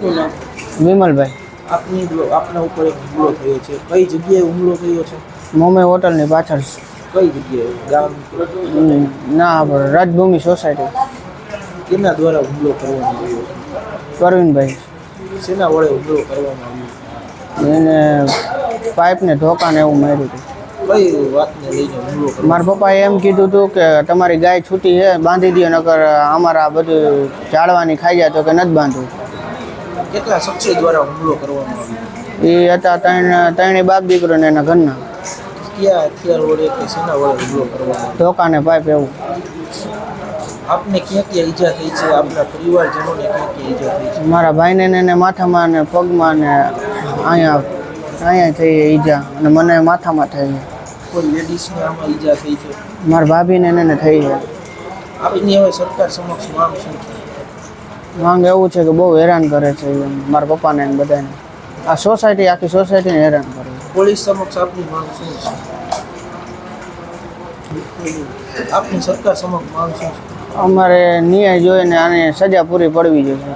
વિમલભાઈ. આપની આપના ઉપર એક હુમલો થયો છે. કઈ જગ્યાએ હુમલો થયો છે? મોમે હોટલની પાછળ કઈ જગ્યાએ? ગામ? ના રાજભૂમિ સોસાયટી. કેના દ્વારા હુમલો કરવામાં આવ્યો પરવીનભાઈ. શેના વડે હુમલો કરવામાં આવ્યો એને પાઇપને ધોકાને એવું માર્યું હતું. કઈ વાતને લઈને હુમલો મારા પપ્પાએ એમ કીધું હતું કે તમારી ગાય છૂટી છે બાંધી દો નકર અમારા બધું ઝાડવાની ખાઈ જાય તો કે નથી બાંધવું. કેટલા શખ્સો દ્વારા હુમલો કરવામાં આવ્યો? એ હતા ત્રણ ત્રણેય બાપ દીકરો ને એના ઘરના. ક્યાં હથિયાર વડે કે શેના વડે હુમલો કરવામાં ધોકાને પાઇપ એવું. આપને ક્યાં ક્યાં ઈજા થઈ છે? આપના પરિવારજનોને ક્યાં ક્યાં ઈજા થઈ છે? મારા ભાઈને ને એને માથામાં ને પગમાં ને અહીંયા અહીંયા થઈ ઈજા. અને મને માથામાં થઈ કોઈ લેડીઝને આમાં ઈજા થઈ છે? મારા ભાભીને એને થઈ છે. આપની હવે સરકાર સમક્ષ માંગ શું છે? માંગ એવું છે કે બહુ હેરાન કરે છે મારા પપ્પાને ને બધાને. આ સોસાયટી આખી સોસાયટીને હેરાન કરે છે. પોલીસ સમક્ષ આપની માંગ શું છે? આપની સરકાર સમક્ષ માંગ શું છે? અમારે ન્યાય જોઈને આને સજા પૂરી પડવી જોઈએ.